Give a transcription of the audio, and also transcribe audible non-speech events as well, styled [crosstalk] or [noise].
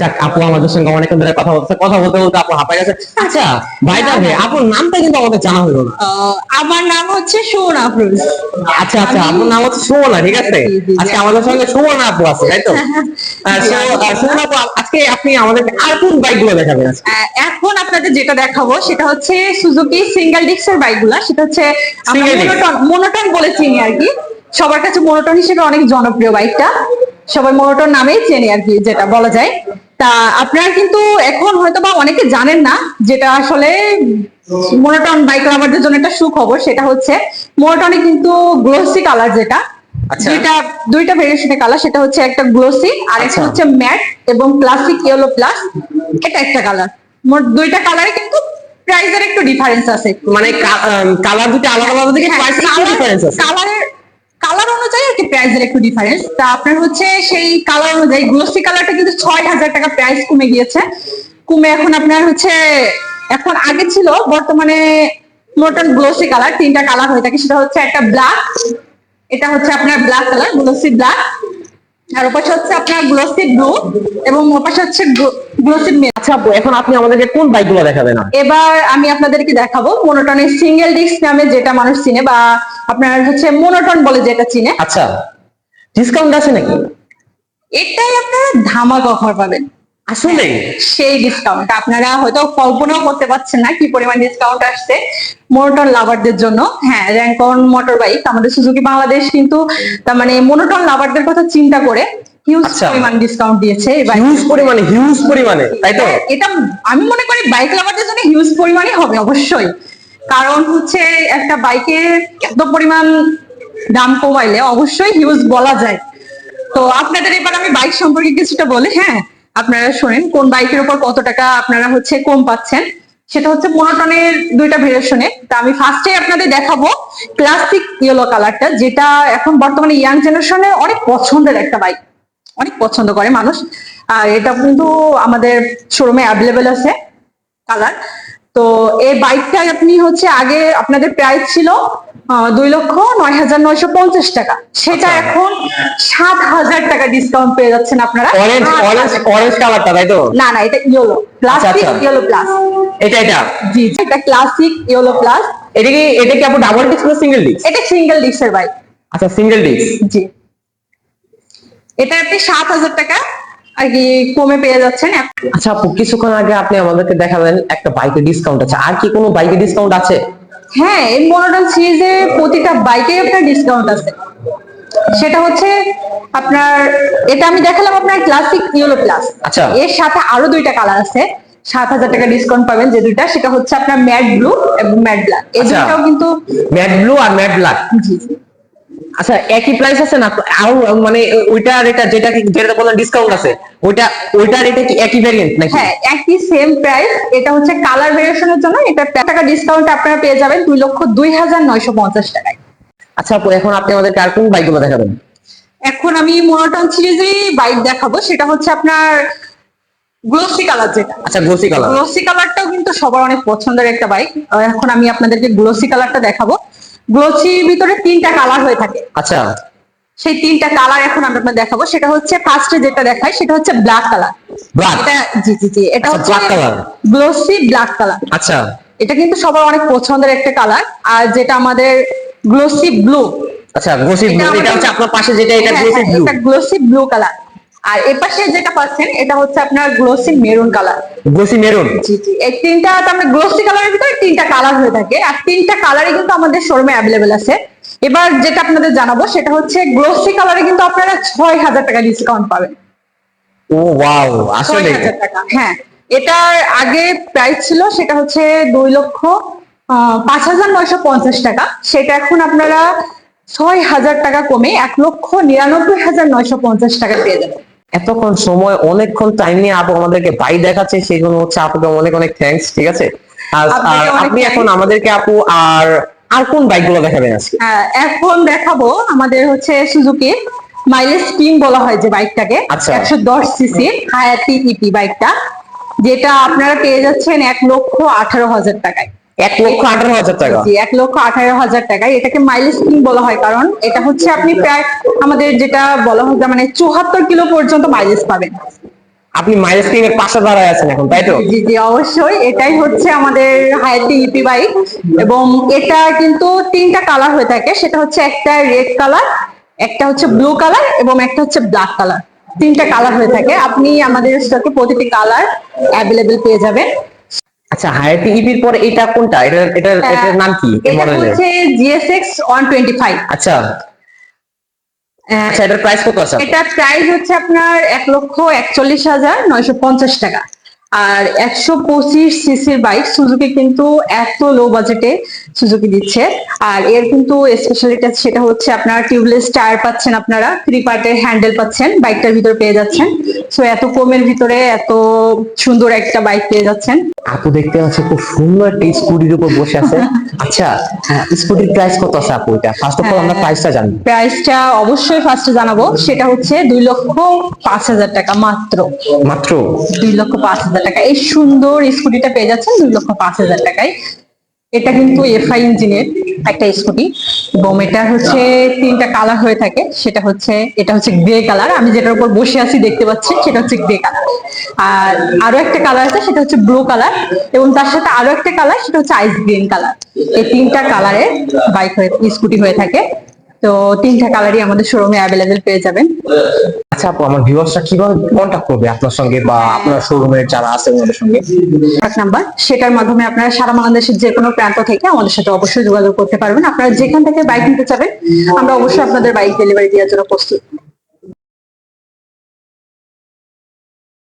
যাক আপু আমাদের সঙ্গে অনেকক্ষণ ধরে কথা বলছে কথা বলতে বলতে আপু হাঁপায় গেছে। আচ্ছা ভাই আপুর নামটা কিন্তু আমাদের জানা হলো না। আমার নাম হচ্ছে সুমন আচ্ছা আচ্ছা আপুর নাম হচ্ছে সুমনা ঠিক আছে। আজকে আমাদের সঙ্গে সুমনা আপু আছে তাই তো? [laughs] সুমনা আপু আজকে আপনি আমাদেরকে আর কোন বাইকগুলো দেখাবেন এখন আপনাদের যেটা দেখাবো সেটা হচ্ছে সুজুকি সিঙ্গেল ডিস্কের বাইকগুলা সেটা হচ্ছে মোনোটন বলে চিনি আর কি। সবার কাছে মোনোটন হিসেবে অনেক জনপ্রিয় বাইকটা সবাই মোনোটন নামেই চেনে আর কি যেটা বলা যায় তা আপনারা কিন্তু এখন হয়তো বা অনেকে জানেন না যেটা আসলে মোনোটন বাইক লাভারদের জন্য একটা সুখবর সেটা হচ্ছে মোনোটনে কিন্তু গ্লোসি কালার যেটা আচ্ছা। যেটা দুইটা ভেরিয়েশনের কালার সেটা হচ্ছে একটা গ্লোসি আর একটা আচ্ছা। হচ্ছে ম্যাট এবং ক্লাসিক ইয়েলো প্লাস এটা একটা কালার মোট দুইটা কালারে কিন্তু প্রাইসের একটু ডিফারেন্স আছে মানে কালার দুটো আলাদা আলাদা দিকে প্রাইস ডিফারেন্স আছে কালারের কালার অনুযায়ী আর কি প্রাইসের একটু ডিফারেন্স তা আপনার হচ্ছে সেই কালার অনুযায়ী গ্লোসি কালারটা কিন্তু ছয় হাজার টাকা প্রাইস কমে গিয়েছে। কমে এখন আপনার হচ্ছে, এখন আগে ছিল, বর্তমানে টোটাল গ্লোসি কালার তিনটা কালার হয়ে থাকে। সেটা হচ্ছে একটা ব্ল্যাক এটা হচ্ছে আপনার ব্ল্যাক কালার গ্লোসি ব্ল্যাক আর ওপাশে হচ্ছে আপনার গ্লোসি ব্লু এবং ওপাশে হচ্ছে গ্লোসি আচ্ছা আপু এখন আপনি আমাদেরকে কোন বাইকগুলো দেখাবেন এবার আমি আপনাদেরকে দেখাবো মোনোটনের সিঙ্গেল ডিস্ক নামে যেটা মানুষ চিনে বা আপনার হচ্ছে মোনোটন বলে যেটা চিনে। আচ্ছা ডিসকাউন্ট আছে নাকি? এটাই আপনারা ধামাক অফার পাবেন। আসলে সেই ডিসকাউন্ট আপনারা হয়তো কল্পনাও করতে পারছেন না কি পরিমাণ ডিসকাউন্ট আসছে মোনোটন লাভারদের জন্য। হ্যাঁ র্যাঙ্কন মোটর বাইক আমাদের সুজুকি বাংলাদেশ কিন্তু তার মানে মোনোটন লাভারদের কথা চিন্তা করে হিউজ আচ্ছা। পরিমাণ ডিসকাউন্ট দিয়েছে হিউজ পরিমাণে হিউজ পরিমাণে তাই তো? এটা আমি মনে করি বাইক লাভারদের জন্য হিউজ পরিমাণই হবে অবশ্যই। কারণ হচ্ছে একটা বাইকের এত পরিমাণ দাম কমাইলে অবশ্যই হিউজ বলা যায়। তো আপনাদের এবার আমি বাইক সম্পর্কে কিছুটা বলি হ্যাঁ। আপনারা শোনেন, কোন বাইকের উপর কত টাকা আপনারা হচ্ছে কম পাচ্ছেন, সেটা হচ্ছে মোনোটনের দুইটা ভেরিয়েশনে তা আমি ফার্স্টে আপনাদের দেখাবো ক্লাসিক ইয়েলো কালারটা যেটা এখন বর্তমানে ইয়াং জেনারেশনের অনেক পছন্দের একটা বাইক অনেক পছন্দ করে মানুষ। আর এটা কিন্তু আমাদের শোরুমে অ্যাভেলেবেল আছে কালার তো এই বাইকটা আপনি হচ্ছে আগে আপনাদের প্রাইস ছিল দুই লক্ষ নয় হাজার নয়শো পঞ্চাশ টাকা। সেটা আচ্ছা। এখন সাত হাজার টাকা ডিসকাউন্ট পেয়ে যাচ্ছেন আপনারা। অরেঞ্জ অরেঞ্জ অরেঞ্জ কালারটা তাই তো? না না এটা ইয়েলো প্লাস্টিক। ইয়েলো প্লাস এটা এটা? জি এটা ক্লাসিক ইয়েলো প্লাস এটা কি এটা কি আপু ডাবল ডিস্ক না সিঙ্গেল ডিস্ক এটা সিঙ্গেল ডিস্কের বাইক আচ্ছা সিঙ্গেল ডিস্ক জি। এটা আপনি সাত হাজার টাকা আর কি কমে পেয়ে যাচ্ছেন। আচ্ছা আপু কিছুক্ষণ আগে আপনি আমাদেরকে দেখালেন একটা বাইকে ডিসকাউন্ট আছে। আর কি কোনো বাইকে ডিসকাউন্ট আছে? হ্যাঁ এই মনোটন সিরিজে প্রতিটা বাইকে আপনার ডিসকাউন্ট আছে। সেটা হচ্ছে আপনার এটা আমি দেখালাম আপনার ক্লাসিক ইয়েলো প্লাস আচ্ছা। এর সাথে আরও দুইটা কালার আছে। সাত হাজার টাকা ডিসকাউন্ট পাবেন যে দুইটা। সেটা হচ্ছে আপনার ম্যাট ব্লু এবং ম্যাট ব্ল্যাক এই দুটাও দুইটাও কিন্তু ম্যাট ব্লু আর ম্যাট ব্ল্যাক জি জি। আচ্ছা একই প্রাইস আছে না? আরও মানে ওইটা আর এটা যেটা যেটা বললেন ডিসকাউন্ট আছে ওইটা ওইটার এটা কি একই ভ্যারিয়েন্ট নাকি? হ্যাঁ একই সেম প্রাইস এটা হচ্ছে কালার ভেরিয়েশনের জন্য এটা টাকা ডিসকাউন্ট আপনারা পেয়ে যাবেন দুই লক্ষ দুই হাজার নয়শো পঞ্চাশ টাকায়। আচ্ছা আপু এখন আপনি আমাদের আর কোন বাইকগুলো দেখাবেন? এখন আমি মোনোটন সিরিজেরই বাইক দেখাবো সেটা হচ্ছে আপনার গ্লোসি কালার যেটা। আচ্ছা গোসি কালার গ্লোসি কালারটাও কিন্তু সবার অনেক পছন্দের একটা বাইক এখন আমি আপনাদেরকে গ্লোসি কালারটা দেখাবো। গ্লোসির ভিতরে তিনটা কালার হয়ে থাকে। আচ্ছা। সেই তিনটা কালার এখন আমরা আপনাদের দেখাবো। সেটা হচ্ছে ফার্স্টে যেটা দেখাই সেটা হচ্ছে ব্ল্যাক কালার ব্ল্যাক এটা জি জি জি এটা আচ্ছা, হচ্ছে black color। Glossy black colour আচ্ছা। এটা কিন্তু সবার অনেক পছন্দের একটা কালার আর যেটা আমাদের গ্লোসি ব্লু আচ্ছা গোসি এটা এটা হচ্ছে আপনার পাশে যেটা এটা গোসি ব্লু এটা গ্লোসি ব্লু কালার আর এপাশে যেটা পাচ্ছেন এটা হচ্ছে আপনার glossy maroon colour glossy maroon জি জি এই তিনটা আমরা গ্লোসি কালারের ভিতরে তিনটা কালার হয়ে থাকে। আর তিনটা কালারই কিন্তু আমাদের শোরুমে অ্যাভেলেবেল আছে। এবার যেটা আপনাদের জানাব সেটা হচ্ছে গ্লোসি কালারে কিন্তু আপনারা ছয় হাজার টাকা ডিসকাউন্ট পাবেন। ও ওয়াও আসলে হ্যাঁ। এটার আগে প্রাইস ছিল সেটা হচ্ছে দুই লক্ষ পাঁচ হাজার নয়শো পঞ্চাশ টাকা। সেটা এখন আপনারা ছয় হাজার টাকা কমে এক লক্ষ নিরানব্বই হাজার নয়শো পঞ্চাশ টাকা পেয়ে যাবেন। এতক্ষণ সময় অনেকক্ষণ টাইম নিয়ে আপু আমাদেরকে বাই দেখাচ্ছে সেই জন্য হচ্ছে আপুকে অনেক অনেক থ্যাঙ্কস ঠিক আছে? আর আপনি এখন আমাদেরকে আপু আর আর কোন বাইকগুলো দেখাবেন আজকে? এখন দেখাবো আমাদের হচ্ছে সুজুকি মাইলেজ কিং বলা হয় যে বাইকটাকে আচ্ছা। একশো দশ সিসি হায়াতি ইপি বাইকটা যেটা আপনারা পেয়ে যাচ্ছেন এক লক্ষ আঠারো হাজার টাকায়। এক লক্ষ আঠারো হাজার টাকা। এক লক্ষ আঠারো হাজার টাকায় এটাকে মাইলেজ কিং বলা হয় কারণ এটা হচ্ছে আপনি প্রায় আমাদের যেটা বলা হয় মানে চুয়াত্তর কিলো পর্যন্ত মাইলেজ পাবেন। আপনি মাইলেজ ক্রিমের পাশে দাঁড়ায় আছেন এখন তাই তো? জি জি অবশ্যই। এটাই হচ্ছে আমাদের হায়াতি ইপি বাইক এবং এটা কিন্তু তিনটা কালার হয়ে থাকে। সেটা হচ্ছে একটা রেড কালার একটা হচ্ছে ব্লু কালার এবং একটা হচ্ছে ব্ল্যাক কালার তিনটা কালার হয়ে থাকে। আপনি আমাদের স্টকে প্রতিটি কালার অ্যাভেলেবেল পেয়ে যাবেন। আচ্ছা হায়াতি ইপির পর এটা কোনটা? এটা এটা এটার নাম কি? এটা হচ্ছে জিএসএক্স ওয়ান টোয়েন্টি ফাইভ আচ্ছা। আচ্ছা এটার প্রাইস কত আছে এটা প্রাইস হচ্ছে আপনার এক লক্ষ একচল্লিশ হাজার নয়শো পঞ্চাশ টাকা। আর একশো পঁচিশ সিসির বাইক সুজুকি কিন্তু এত লো বাজেটে সুজুকি দিচ্ছে। আর এর কিন্তু স্পেশালিটি সেটা হচ্ছে আপনার টিউবলেস টায়ার পাচ্ছেন আপনারা থ্রি পার্টের হ্যান্ডেল পাচ্ছেন বাইকটার ভিতরে পেয়ে যাচ্ছেন। সো এত কমের ভিতরে এত সুন্দর একটা বাইক পেয়ে যাচ্ছেন। আপু দেখতে পাচ্ছি খুব সুন্দর একটা স্কুটির উপর বসে আছে। আচ্ছা স্কুটির প্রাইস কত আছে আপু এটা? ফার্স্ট অফ অল আমরা প্রাইসটা জানি প্রাইসটা অবশ্যই ফার্স্টে জানাব। সেটা হচ্ছে দুই লক্ষ পাঁচ হাজার টাকা মাত্র। মাত্র? দুই লক্ষ পাঁচ হাজার টাকা এই সুন্দর স্কুটিটা পেয়ে যাচ্ছেন দুই লক্ষ পাঁচ হাজার টাকায়। এটা কিন্তু এফআই ইঞ্জিনের একটা স্কুটি এবং এটা হচ্ছে তিনটা কালার হয়ে থাকে। সেটা হচ্ছে, এটা হচ্ছে গ্রে কালার আমি যেটার উপর বসে আছি দেখতে পাচ্ছি সেটা হচ্ছে গ্রে কালার আর আরও একটা কালার আছে, সেটা হচ্ছে ব্লু কালার এবং তার সাথে আরও একটা কালার সেটা হচ্ছে আইস গ্রিন কালার এই তিনটা কালারের বাইক হয়ে স্কুটি হয়ে থাকে। তো তিনটা কালারই আমাদের শোরুমে অ্যাভেলেবেল পেয়ে যাবেন। আচ্ছা আপু আমার ভিউয়ার্সরা কীভাবে কন্টাক্ট করবে আপনার সঙ্গে বা আপনার শোরুমের যারা আছে ওনাদের সঙ্গে? কন্ট্যাক্ট নাম্বার সেটার মাধ্যমে আপনারা সারা বাংলাদেশের যে কোনো প্রান্ত থেকে আমাদের সাথে অবশ্যই যোগাযোগ করতে পারবেন। আপনারা যেখান থেকে বাইক নিতে চাবেন আমরা অবশ্যই আপনাদের বাইক ডেলিভারি দেওয়ার জন্য প্রস্তুত।